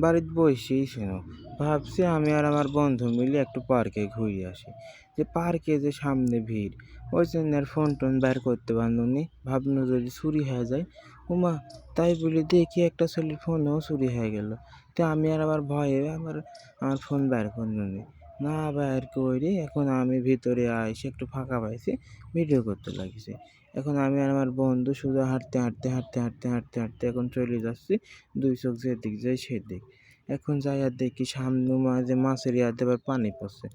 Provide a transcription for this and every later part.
বাড়িতে বসেই ছিল ভাবছি আমি আর আমার বন্ধু মিলে একটু পার্কে ঘুরে আসি। যে পার্কে যে সামনে ভিড়, ওই জন্য আর ফোন টোন বের করতে পারলুনি ভাবলো যদি চুরি হয়ে যায়, উমা, তাই বলে দেখি একটা ছেলের ফোনও চুরি হয়ে গেল। তো আমি আর আমার ভয়ে আমার আমার ফোন বের করলুনি না বাইর করে এখন আমি ভিতরে আইসে একটু ফাঁকা পাইছি ভিডিও করতে লাগছে। এখন আমি আর আমার বন্ধু শুধু হাঁটতে হাঁটতে হাঁটতে হাঁটতে হাঁটতে হাঁটতে এখন চলে যাচ্ছি, দুই চোখ যেদিক যাই সেদিক। এখন যাই আর দেখি সামনে মাঝে মাছের ইয়াতে আবার পানি পড়ছে।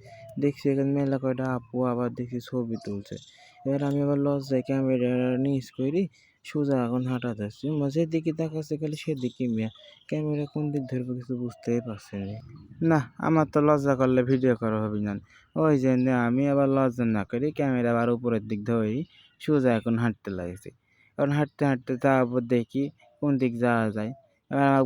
দেখছি এখানে মেলা কয়টা আপু আবার দেখি ছবি তুলছে। এবার আমি আবার লজ্জায় ক্যামেরা নিচ করি, সোজা এখন হাঁটা যাচ্ছি যেদিকে দেখাচ্ছে খালি সেদিকে মিয়া। ক্যামেরা কোন দিক ধরবো কিছু বুঝতেই পারছি না। না, আমার তো লজ্জা করলে ভিডিও করা হবে না। ওই জন্য আমি আবার লজ্জা না করি, ক্যামেরা আবার উপরের দিক ধরি, সোজা এখন হাঁটতে লাগছি। কারণ হাঁটতে হাঁটতে তারপর দেখি কোন দিক যাওয়া যায়।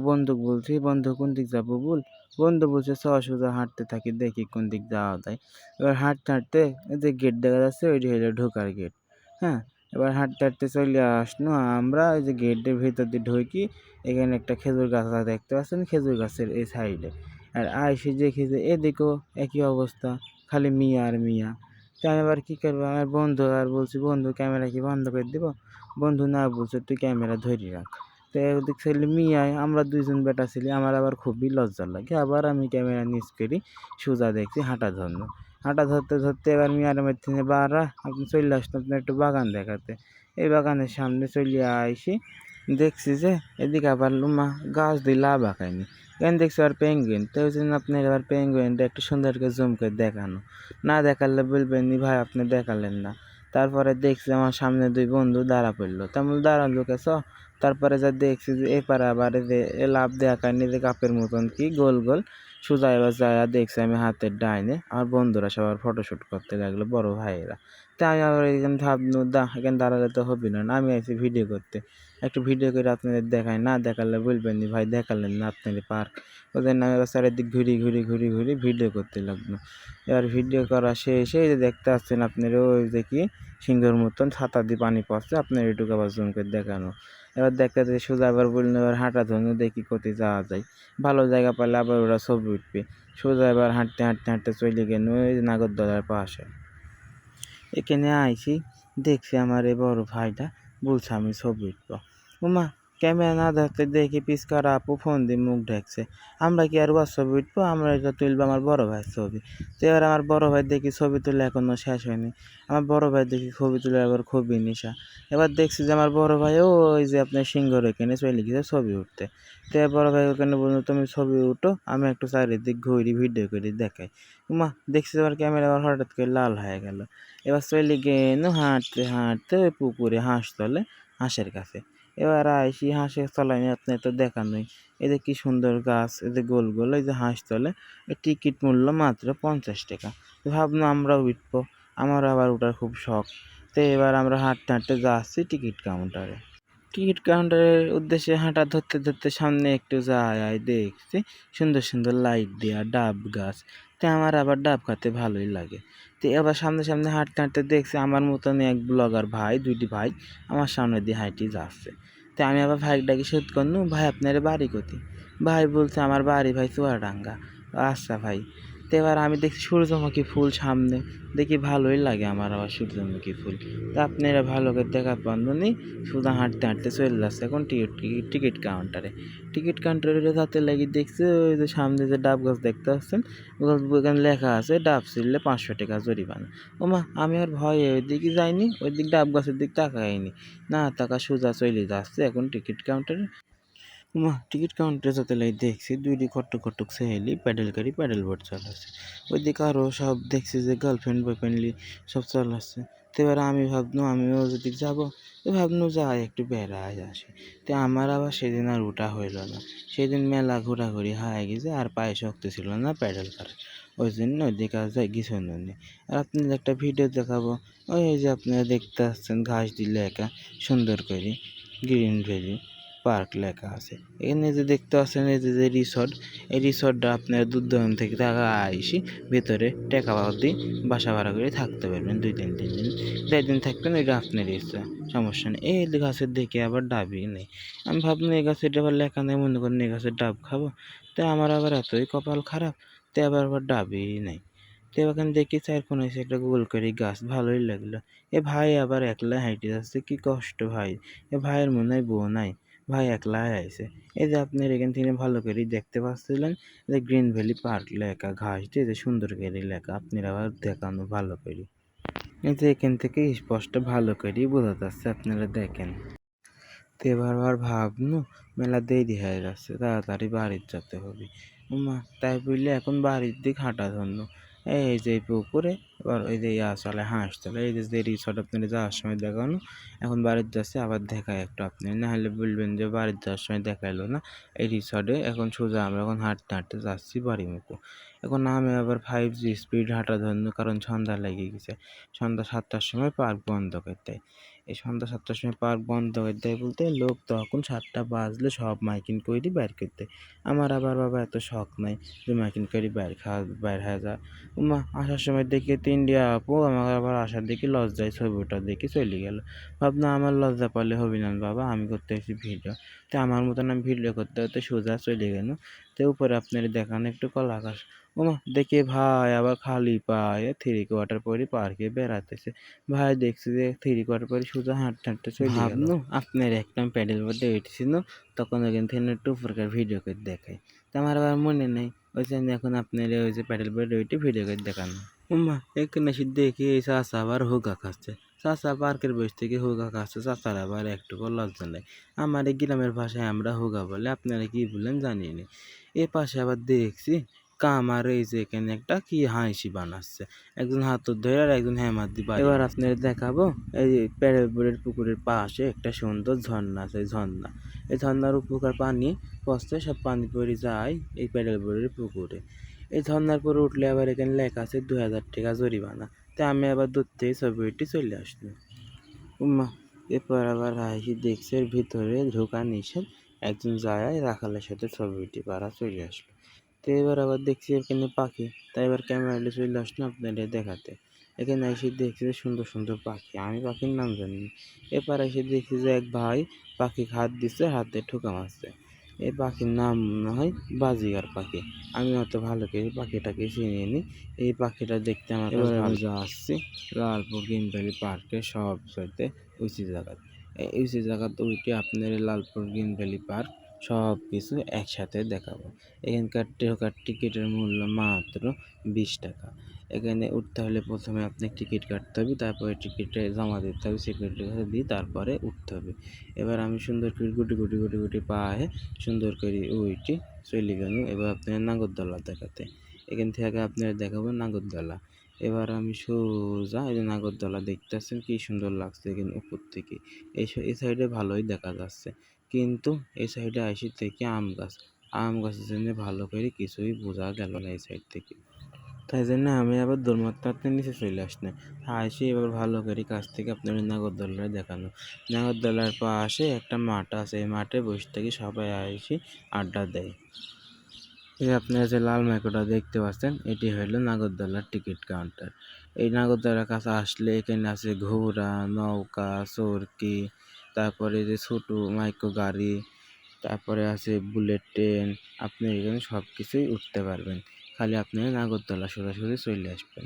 বন্ধুকে বলছি, বন্ধু কোন দিক যাব বল? বন্ধু বলছে, চ, সোজা হাঁটতে থাকি, দেখি কোন দিক যাওয়া যায়। এবার হাঁটতে হাঁটতে যে গেট দেখা যাচ্ছে ওইটি হলো ঢোকার গেট হ্যাঁ? এবার হাঁটতে হাঁটতে চলে আসলো আমরা ওই যে গেটের ভিতর দিয়ে ঢুকি, এখানে একটা খেজুর গাছ দেখতে পাচ্ছেন? খেজুর গাছের এই সাইডে আর আইসে দেখি যে এদিকেও একই অবস্থা, খালি মিয়া আর মিয়া। তো আমি এবার কী করব? আমার বন্ধু আর বলছি, বন্ধু ক্যামেরা কি বন্ধ করে দিব? বন্ধু, না বলছে, তুই ক্যামেরা ধরে রাখ। তো ওদিক ছেলে মিয়ায় আমরা দুইজন বেটা ছিলি, আমার আবার খুবই লজ্জা লাগে। আবার আমি ক্যামেরা নিচ করি, সোজা দেখছি হাঁটা ধরলো হাঁটা ধরতে ধরতে এবার মিয়ার মধ্যে বারা আপনি চলে আসতো আপনার একটু বাগান দেখাতে। এই বাগানের সামনে চলে আইসি, দেখছি যে এদিকে আবার লুমা গাছ দিয়ে লাভ আঁকায়নি। কেন দেখছি আর পেঙ্গুইন তো ওই জন্য আপনার আবার পেঙ্গুইনটা একটু সুন্দর করে জুম করে দেখানো। না দেখালে বলবেন নি, ভাই, আপনি দেখালেন না। তারপরে দেখছি আমার সামনে দুই বন্ধু দাঁড়া পড়ল। তেমন দাঁড়াল কেস তারপরে যা দেখছি যে এপারে আবার যে লাভ কারণে যে কাপের মতন কি গোল গোল সোজা এবার যায় দেখছি আমি হাতের ডাইনে। আমার বন্ধুরা সবার ফটোশ্যুট করতে লাগল, বড় ভাইয়েরা। তাই আমি আবার এখানে ভাবলো দা এখানে দাঁড়ালে তো হবে না। আমি আছি ভিডিও করতে। একটু ভিডিও করে আপনাদের দেখাই। না দেখালে বলবেন ভাই, দেখালেন না আপনাদের পার্ক? ওদের নামে এবার চারিদিক ঘুরি ঘুরি ঘুরি ঘুরি ভিডিও করতে লাগল। এবার ভিডিও করা শেষে দেখতে আসছেন আপনার, ওই যে কি সিংহের মতন ছাতা দিয়ে পানি পড়ছে, আপনার এটুকু আবার জুম করে দেখানো। এবার দেখতে যে সোজা আবার বললেন এবার হাঁটা ধরুন, দেখি কোথায় যাওয়া যায়। ভালো জায়গা পেলে আবার ওরা ছবি উঠবে। সোজা এবার হাঁটতে হাঁটতে হাঁটতে চলে গেল ওই নাগরদোলার পাশে। এখানে আইছি, দেখছি আমার এই বড় ভাইটা বলছে আমি ছবি উঠবো। ওমা ক্যামেরা না ধরতে দেখি পিসকার আপু ফোন দিয়ে মুখ ঢাকছে। আমরা কি আর ওর ছবি উঠবো? আমরা এটা তুলবো আমার বড় ভাইয়ের ছবি। তো এবার আমার বড় ভাই দেখি ছবি তুলে এখনও শেষ হয়নি। আমার বড় ভাই দেখি ছবি তুলে এবার খুবই নেশা। এবার দেখছি যে আমার বড় ভাই ওই যে আপনার সিংহর ওইখানে চলে গেছে ছবি উঠতে। তো বড় ভাই ওখানে বলল, তুমি ছবি উঠো, আমি একটু চারিদিক ঘুরি, ভিডিও করি, দেখাই। মা, দেখছি আমার ক্যামেরা আবার হঠাৎ করে লাল হয়ে গেল। এবার চলে গেল হাঁটতে হাঁটতে ওই পুকুরে হাঁস তলে হাঁসের কাছে। এবার আইসি হাঁসের তলায় আপনার তো দেখানোই এদের কি সুন্দর গাছ এদের গোল গোল, এই যে হাঁস এর টিকিট মূল্য মাত্র পঞ্চাশ টাকা। ভাবলাম আমরাও উঠবো। আমার আবার ওঠার খুব শখ। তো এবার আমরা হাঁটতে হাঁটতে যাচ্ছি টিকিট কাউন্টারে। টিকিট কাউন্টারের উদ্দেশ্যে হাঁটা ধরতে ধরতে সামনে একটু যায়, আয় দেখছি। সুন্দর সুন্দর লাইট দেওয়া ডাব গাছ। তো আমার আবার ডাব খাতে ভালোই লাগে। তো এবার সামনে সামনে হাঁটতে হাঁটতে দেখছি আমার মতন এক ব্লগার ভাই, দুইটি ভাই আমার সামনে দিয়ে হাঁটি যাচ্ছে। তো আমি আবার ভাইটাকে শোধ করুন ভাই, আপনার বাড়ি কোথায়? ভাই বলছে, আমার বাড়ি ভাই চুয়াডাঙ্গা। আচ্ছা ভাই। তো এবার আমি দেখছি সূর্যমুখী ফুল সামনে। দেখি ভালোই লাগে আমার আবার সূর্যমুখী ফুল। তা আপনারা ভালো করে দেখার পারলেন শুধু হাঁটতে হাঁটতে চলে যাচ্ছে এখন টিকিট টিকিট কাউন্টারে। টিকিট কাউন্টারে যাতে লাগি দেখছি ওই যে সামনে যে ডাব গাছ দেখতে পাচ্ছেন ওখানে লেখা আছে, ডাব ছিললে পাঁচশো টাকা জরিমানা। ওমা, আমি আর ভয়ে ওই দিকে যাইনি ওই দিক ডাব গাছের দিক তাকাইনি। না টাকা সোজা চলে যাচ্ছে এখন টিকিট কাউন্টারে। মা, টিকিট কাউন্টারে যাতে লাই দেখছি, দুইটি খট্টক খট্টক সেহেলি প্যাডেল গাড়ি, প্যাডেল বোর্ড চালাচ্ছে। ওইদিকে আরও সব দেখছি যে গার্লফ্রেন্ড বয়ফ্রেন্ডলি সব চালাচ্ছে। তো এবার আমি ভাবলাম আমিও যদি যাব, তো ভাবলাম যাই, একটু বেড়ায় আসি। তো আমার আবার সেদিন আর ওটা হইল না। সেদিন মেলা ঘোরাঘুরি হয়ে গেছে, আর পায়ে শক্তি ছিল না প্যাডেল করে। ওই জন্য ওইদিকে আর যাই কিছু নেই আর আপনাদের একটা ভিডিও দেখাবো। ওই যে আপনারা দেখতে আসছেন, ঘাস দিলে একা, সুন্দর করে গ্রিন ভ্যালি পার্ক লেখা আছে। এখানে যে দেখতে পাচ্ছেন এই যে রিসর্ট এই রিসর্টটা আপনার দূর দূরান্ত থেকে টাকা আইসি, ভেতরে টাকা দিয়ে বাসা ভাড়া করে থাকতে পারবেন দুই তিন তিন দিন। চার দিন থাকবেন এটা আপনার ইচ্ছা, সমস্যা নেই। এই গাছের দেখে আবার ডাবই নেই। আমি ভাবলাম এই গাছের আবার লেখা নেই, মনে করেন এই গাছের ডাব খাব। তো আমার আবার এতই কপাল খারাপ, তো আবার আবার ডাবই নেই। তো এখানে দেখি চার কোন এসে একটা গোল করে গাছ, ভালোই লাগল। এ ভাই আবার একলা হাইটে যাচ্ছে, কি কষ্ট ভাই। এ ভাইয়ের মনে হয় বউ নাই। ভাই একলাই আইছে। এই যে আপনার এখান থেকে ভালো করে দেখতে পাচ্ছিলেন যে গ্রিন ভ্যালি পার্ক লেখা ঘাস দিয়ে যে সুন্দর করে লেখা, আপনারা আবার দেখানো ভালো করে এই যে এখান থেকে স্পষ্ট ভালো করে বোঝা যাচ্ছে আপনারা দেখেন। তো এবার আবার ভাবনু, মেলা দেরি হয়ে যাচ্ছে, তাড়াতাড়ি বাড়ির যেতে হবে। তাই বললে এখন বাড়ির দিক হাঁটা ধরলো এই যে পুকুরে, এবার ওই যে ইয়া চলে, হাঁস চলে, এই যে যে রিসর্ট আপনি যাওয়ার সময় দেখানো এখন বাড়ির যাচ্ছে, আবার দেখায় একটু আপনি নাহলে বলবেন যে বাড়ির যাওয়ার সময় দেখাইলো না, এই রিসর্টে এখন সোজা আমরা এখন হাঁটতে হাঁটতে যাচ্ছি বাড়ি মুখো এখন আমি আবার ফাইভ জি স্পিড হাঁটা ধরুন কারণ সন্ধ্যা লেগে গেছে, সন্ধ্যা সাতটার সময় পার্ক বন্ধ করতে। এই সন্ধ্যা সাতটার সময় পার্ক বন্ধ করে দেয় বলতে লোক তখন সাতটা বাজলে সব মাইকিন করে বের করতে আমার আবার বাবা এত শখ নাই যে মাইকিন করে বের খাওয়া বের হয়ে যা উমা, আসার সময় দেখি তিনডিয়া আপু আমার আবার আসার দেখি লজ্জায় ছবিটা দেখি চলে গেল। ভাবনা, আমার লজ্জা পালে হবি না বাবা, আমি করতে এসেছি ভিডিও তো আমার মতন আমি ভিডিও করতে করতে সোজা চলে গেল। তো উপরে আপনার দেখান একটু কলা আকাশ ওমা দেখে ভাই আবার খালি পায়ে থ্রি কোয়ার্টার পরে পার্কে বেড়াতেছে। ভাই দেখছি যে থ্রি কোয়ার্টার পরে সোজা হাঁটতে হাঁটতে চলে ভাবনু আপনার একটা প্যাডেল বোর্ডে উঠেছিল তখন ওখান থেকে একটু প্রকার ভিডিও করে দেখাই। তো আমার আবার মনে নেই ওই জন্য এখন আপনার ওই যে প্যাডেল বোর্ডে উঠে ভিডিও করে দেখানো। উমা এখানে এসে দেখি এই চাষা আবার হুগা খাচ্ছে। চাষা পার্কের বয়স থেকে হুগা খাচ্ছে চাষার আবার একটুকু লজ্জা নেই আমার এই গ্রামের ভাষায় আমরা হুগা বলে আপনারা কি বলেন জানি না। এ পাশে আবার দেখছি কামার এই যে এখানে একটা কি হাঁসি বানাচ্ছে। একজন হাতর ধরে আর একজন হ্যামার দিয়ে বাড়ি। এবার আপনাদের দেখাবো এই যে প্যারেলবোর্ডের পুকুরের পাশে একটা সুন্দর ঝর্ণা আছে ঝর্ণা। এই ঝর্ণার উপকার পানি পচতে সব পানি পড়ে যায় এই প্যারেলবোর্ডের পুকুরে। এই ঝর্ণার পরে উঠলে আবার এখানে লেখা আছে দু হাজার টাকা জরিমানা। তাই আমি আবার দূর থেকে ছবিটি চলে আসলো উম্মা, এরপর আবার হাসি দেখছে ভিতরে ঢোকা নিষেধ। একজন যায় রাখালের সাথে ছবিটি পাড়া চলে আসলো। তো এবার আবার দেখছি এখানে পাখি। তাই এবার ক্যামেরাটা চলে আসলো আপনাদের দেখাতে। এখানে এসে দেখছি যে সুন্দর সুন্দর পাখি। আমি পাখির নাম জানি এবার এসে দেখছি যে এক ভাই পাখি হাত দিচ্ছে হাতে ঠোকা মারছে। এই পাখির নাম মনে হয় বাজিগার পাখি। আমি অত ভালো করে পাখিটাকে চিনি নি। এই পাখিটা দেখতে আমার এবার আমি যাচ্ছি লালপুর গ্রিন ভ্যালি পার্কে সব সাইতে উঁচু জায়গা এই উঁচু জায়গাতে উঠে আপনার লালপুর গ্রিন ভ্যালি পার্ক সব কিছু একসাথে দেখাবো। এখানকার টিকিটের মূল্য মাত্র বিশ টাকা। এখানে উঠতে হলে প্রথমে আপনি টিকিট কাটতে হবে, তারপরে টিকিটে জমা দিতে হবে সিকিউরিটির কাছে দিয়ে তারপরে উঠতে হবে। এবার আমি সুন্দর করে গুটি গুটি গুটি গুটি পায়ে সুন্দর করে উইটি চলে গেল। এবার আপনার নাগরদোলা দেখাতে। এখান থেকে আপনার দেখাবো নাগরদোলা। এবার আমি সোজা এই যে নাগরদোলা দেখতেছেন কি সুন্দর লাগছে এখানে উপর থেকে। এই এই সাইডে ভালোই দেখা যাচ্ছে। কিন্তু এই সাইডে আসি থেকে আম গাছ। আম গাছের জন্য ভালো করে কিছুই বোঝা গেল না এই সাইড থেকে। তাই জন্য আমি আবার দোলমাত্রাতে নিচে চলে আসলাম আসি এবার ভালো করে কাছ থেকে আপনার নাগরদোলা দেখানো। নাগরদোলার পাশে একটা মাঠ আছে, এই মাঠে বসে থেকে সবাই আসি, আড্ডা দেয়। এই আপনারা যে লাল মাইকোটা দেখতে পাচ্ছেন, এটি হলো নাগরদোলার টিকিট কাউন্টার। এই নাগরদোলার কাছে আসলে এখানে আছে ঘোড়া, নৌকা, চরকি, তারপরে যে ছোটো মাইক্রো গাড়ি, তারপরে আছে বুলেট ট্রেন, আপনি এখানে সব কিছুই উঠতে পারবেন। খালি আপনি নাগরদোলা সোজাসুজি চলে আসবেন।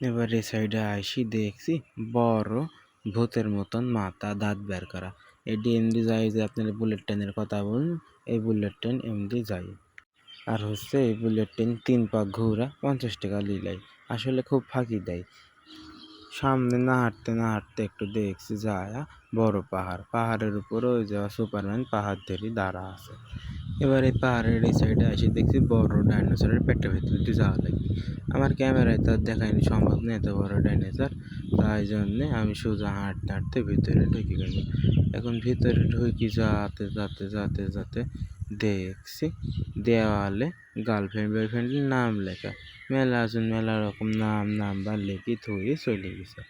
এবার এই সাইডে আইসি, দেখছি বড় ভূতের মতন মাথা, দাঁত বের করা। এটি এমনি যায় যে আপনার বুলেট ট্রেনের কথা বলুন, এই বুলেট ট্রেন এমনি যায় আর হচ্ছে এই বুলেট ট্রেন তিন পাক ঘোরা পঞ্চাশ টাকা লিলাই আসলে খুব ফাঁকি দেয়। সামনে না হাঁটতে না হাঁটতে একটু দেখছি যায়, বড় পাহাড়। পাহাড়ের উপরে ওই যাওয়া সুপারম্যান পাহাড় ধরে দাঁড়া আছে। এবার এই পাহাড়ের এই সাইডে এসে দেখছি বড় ডাইনোসরের পেটের ভেতরে দিয়ে যাওয়া লাগে আমার ক্যামেরায় তো দেখায়নি, সম্ভব না এত বড় ডাইনোসর। তাই জন্যে আমি সোজা হাঁটতে হাঁটতে ভিতরে ঢুকে গেল এখন ভিতরে ঢুকি যাতে যাতে যাতে যাতে দেখছি দেওয়ালে গার্লফ্রেন্ড বয়ফ্রেন্ডের নাম লেখা। মেলা জন মেলা রকম নাম, নাম্বার লিখে থুয়ে চলে গেছে।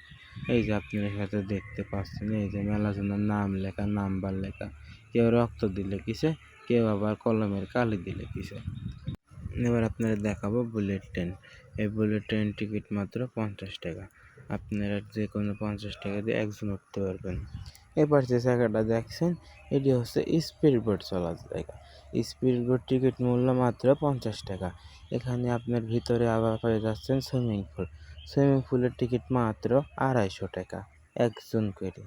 এই যে আপনার সাথে দেখতে পাচ্ছেন, এই যে মেলা জনের নাম লেখা, নাম্বার লেখা। কেউ রক্ত দিলে কিসে? কেউ আবার কলমের কালি দিলে কিসে এবার আপনারা দেখাবো বুলেট ট্রেন এই বুলেট ট্রেন টিকিট মাত্র পঞ্চাশ টাকা। আপনারা যে কোনো পঞ্চাশ টাকা দিয়ে একজন উঠতে পারবেন। এবার যে জায়গাটা দেখছেন, এটি হচ্ছে স্পিড বোট চলার জায়গা। স্পিড বোট টিকিট মূল্য মাত্র পঞ্চাশ টাকা। এখানে আপনার ভিতরে আবার পেয়ে যাচ্ছেন সুইমিং পুল সুইমিং পুলের টিকিট মাত্র আড়াইশো টাকা। একজন করে।